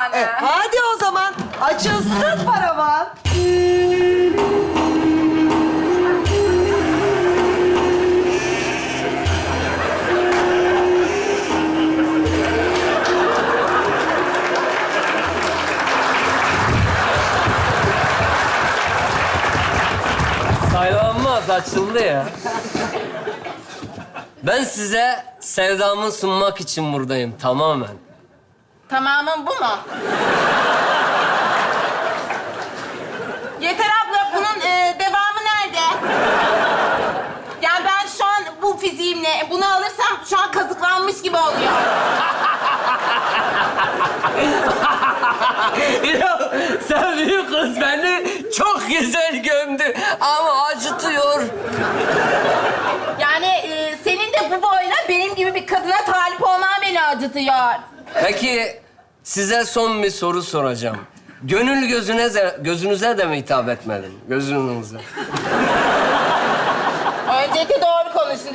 E, hadi o zaman açılsın paravan. Saylanmaz açıldı ya. Ben size sevdamı sunmak için buradayım tamamen. Tamamın bu mu? Yeter abla, bunun e, devamı nerede? Yani ben şu an bu fiziğimle bunu alırsam şu an kazıklanmış gibi oluyor. ya sen büyük kız beni çok güzel gömdü ama acıtıyor. Yani e, senin de bu boyla benim gibi bir kadına talip olman beni acıtıyor. Peki size son bir soru soracağım. Gönül gözüne gözünüze de mi hitap etmedim? Gözünüze. Önceki doğru konuştun,